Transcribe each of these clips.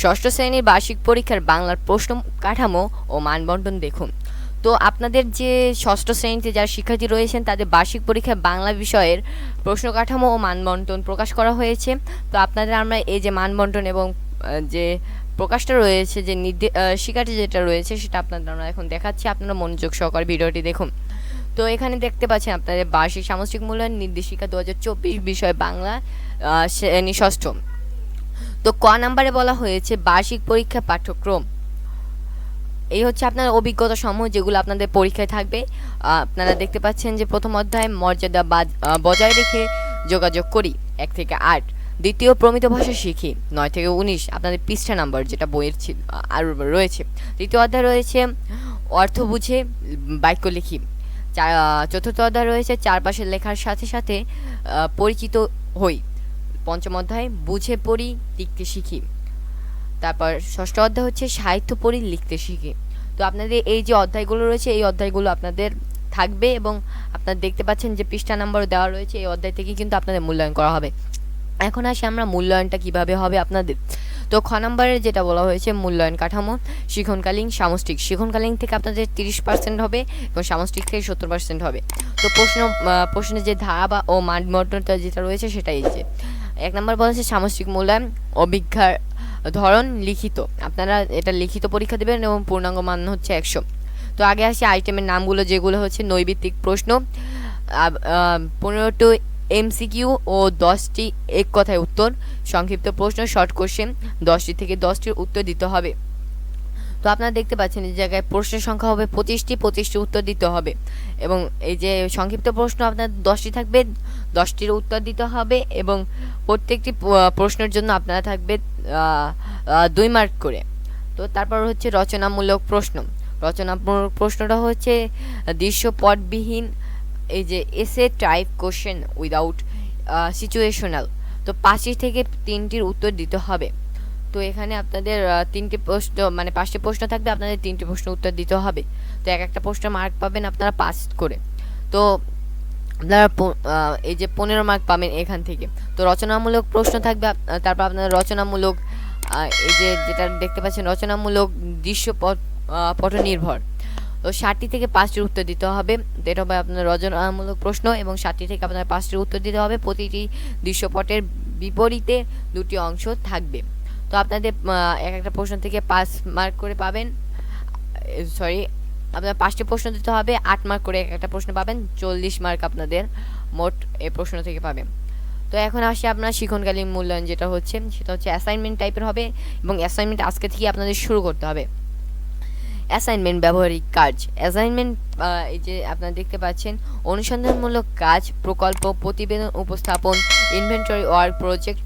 ষষ্ঠ শ্রেণির বার্ষিক পরীক্ষার বাংলার প্রশ্ন কাঠামো ও মানবন্টন দেখুন। তো আপনাদের যে ষষ্ঠ শ্রেণীতে যারা শিক্ষার্থী রয়েছেন, তাদের বার্ষিক পরীক্ষায় বাংলা বিষয়ের প্রশ্ন কাঠামো ও মানবন্টন প্রকাশ করা হয়েছে। তো আপনাদের আমরা এই যে মানবন্টন এবং যে প্রকাশটা রয়েছে, যে শিক্ষার্থী যেটা রয়েছে, সেটা আপনাদের আমরা এখন দেখাচ্ছি। আপনারা মনোযোগ সহকারে ভিডিওটি দেখুন। তো এখানে দেখতে পাচ্ছেন আপনাদের বার্ষিক সামষ্টিক মূল্যায়ন, নির্দেশিকা দু হাজার চব্বিশ বিষয় বাংলা শ্রেণি ষষ্ঠ। তো ক নাম্বারে বলা হয়েছে বার্ষিক পরীক্ষা পাঠ্যক্রম। এই হচ্ছে আপনার অভিজ্ঞতা সমূহ যেগুলো আপনাদের পরীক্ষায় থাকবে। আপনারা দেখতে পাচ্ছেন যে প্রথম অধ্যায় মর্যাদা বাজ- বজায় রেখে যোগাযোগ করি, এক থেকে আট। দ্বিতীয় প্রমিত ভাষা শিখি, নয় থেকে উনিশ, আপনাদের পৃষ্ঠা নাম্বার যেটা বইয়ের ছিল আর রয়েছে। তৃতীয় অধ্যায় রয়েছে অর্থ বুঝে বাক্য লিখি। চতুর্থ অধ্যায় রয়েছে চারপাশে লেখার সাথে সাথে পরিচিত হই। পঞ্চম অধ্যায়, বুঝে পড়ি, লিখতে শিখি। তারপর ষষ্ঠ অধ্যায় হচ্ছে, সাহিত্য পড়ি, লিখতে শিখি। তো আপনাদের এই যে অধ্যায়গুলো রয়েছে, এই অধ্যায়গুলো আপনাদের থাকবে এবং আপনারা দেখতে পাচ্ছেন যে পৃষ্ঠা নম্বর দেওয়া রয়েছে, এই অধ্যায় থেকে কিন্তু আপনাদের মূল্যায়ন করা হবে। এখন আসি আমরা মূল্যায়নটা কীভাবে হবে আপনাদের। তো খ নম্বরের যেটা বলা হয়েছে, মূল্যায়ন কাঠামো, শিখনকালীন সামষ্টিক। শিখনকালীন থেকে আপনাদের তিরিশ পার্সেন্ট হবে এবং সামষ্টিক থেকে সত্তর পার্সেন্ট হবে। তো প্রশ্ন প্রশ্নের যে ধারা বা, ও মানমর্যাদা যেটা রয়েছে সেটাই যে। এক নম্বর বলা হচ্ছে সামষ্টিক মূল্যায়ন অভিজ্ঞার ধরন লিখিত। আপনারা এটা লিখিত পরীক্ষা দেবেন এবং পূর্ণাঙ্গ মান হচ্ছে একশো। তো আগে আসি আইটেমের নামগুলো, যেগুলো হচ্ছে নৈবিত্তিক প্রশ্ন। পনেরোটি এমসিকিউ ও দশটি এক কথায় উত্তর। সংক্ষিপ্ত প্রশ্ন, শর্ট কোশ্চেন, দশটি থেকে দশটির উত্তর দিতে হবে। তো আপনারা দেখতে পাচ্ছেন এই জায়গায় প্রশ্নের সংখ্যা হবে পঁচিশটি পঁচিশটি উত্তর দিতে হবে। এবং এই যে সংক্ষিপ্ত প্রশ্ন, আপনার দশটি থাকবে দশটির উত্তর দিতে হবে এবং প্রত্যেকটি প্রশ্নের জন্য আপনারা থাকবে দুই মার্ক করে। তো তারপর হচ্ছে রচনামূলক প্রশ্ন। রচনামূলক প্রশ্নটা হচ্ছে, দৃশ্যপটবিহীন, এই যে এসে টাইপ কোশ্চেন উইদাউট সিচুয়েশনাল তো পাঁচটি থেকে তিনটির উত্তর দিতে হবে। তো এখানে আপনাদের তিনটি প্রশ্ন মানে পাঁচটি প্রশ্ন থাকবে, আপনাদের তিনটি প্রশ্ন উত্তর দিতে হবে। তো এক একটা প্রশ্ন মার্ক পাবেন আপনারা পাঁচ করে। তো আপনারা এই যে পনেরো মার্ক পাবেন এখান থেকে। তো রচনামূলক প্রশ্ন থাকবে তারপর আপনার রচনামূলক এই যে যেটা দেখতে পাচ্ছেন, রচনামূলক দৃশ্যপট পট নির্ভর তো ষাটটি থেকে পাঁচটির উত্তর দিতে হবে। এটা হবে আপনার রচনামূলক প্রশ্ন এবং ষাটটি থেকে আপনার পাঁচটির উত্তর দিতে হবে। প্রতিটি দৃশ্যপটের বিপরীতে দুটি অংশ থাকবে। তো আপনাদের এক একটা প্রশ্ন থেকে পাঁচ মার্ক করে পাবেন। সরি আপনার পাঁচটি প্রশ্ন দিতে হবে, আট মার্ক করে একটা প্রশ্ন পাবেন, চল্লিশ মার্ক আপনাদের মোট এই প্রশ্ন থেকে পাবেন। তো এখন আসি আপনার শিক্ষণকালীন মূল্যায়ন যেটা হচ্ছে, সেটা হচ্ছে অ্যাসাইনমেন্ট টাইপের হবে এবং অ্যাসাইনমেন্ট আজকে থেকে আপনাদের শুরু করতে হবে। অ্যাসাইনমেন্ট ব্যবহারিক কাজ। অ্যাসাইনমেন্ট এই যে আপনারা দেখতে পাচ্ছেন, অনুসন্ধানমূলক কাজ, প্রকল্প, প্রতিবেদন উপস্থাপন ইনভেন্টরি ওয়ার্ক প্রজেক্ট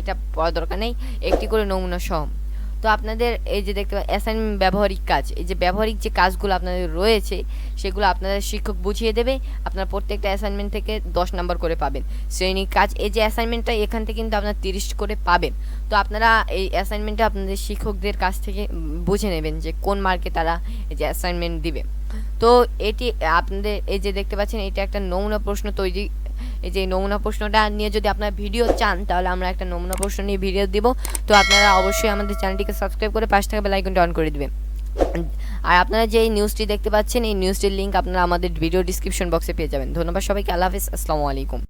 এটা পড়া দরকার নেই। একটি করে নমুনা সহ। তো আপনাদের এই যে দেখতে অ্যাসাইনমেন্ট ব্যবহারিক কাজ, এই যে ব্যবহারিক যে কাজগুলো আপনাদের রয়েছে, সেগুলো আপনাদের শিক্ষক বুঝিয়ে দেবে, আপনারা প্রত্যেকটা অ্যাসাইনমেন্ট থেকে দশ নম্বর করে পাবেন। শ্রেণির কাজ, এই যে অ্যাসাইনমেন্টটা এখান থেকে কিন্তু আপনারা তিরিশ করে পাবেন। তো আপনারা এই অ্যাসাইনমেন্টটা আপনাদের শিক্ষকদের কাছ থেকে বুঝে নেবেন যে কোন মার্কে তারা এই যে অ্যাসাইনমেন্ট দিবে। তো এটি আপনাদের, এই যে দেখতে পাচ্ছেন, এটা একটা নমুনা প্রশ্ন তৈরি এই যে নমুনা প্রশ্নটা নিয়ে যদি আপনার ভিডিও চান, তাহলে আমরা একটা নমুনা প্রশ্ন নিয়ে ভিডিও দিব। তো আপনারা অবশ্যই আমাদের চ্যানেলটিকে সাবস্ক্রাইব করে পাশে থাকা বেল অন করে দিবেন। আর আপনারা যে নিউজটি দেখতে পাচ্ছেন, এই নিউজটির লিঙ্ক আপনারা আমাদের ভিডিও ডিসক্রিপশন বক্সে পেয়ে যাবেন। ধন্যবাদ সবাইকে, আল্লাহ হাফিজ, আসসালামু আলাইকুম।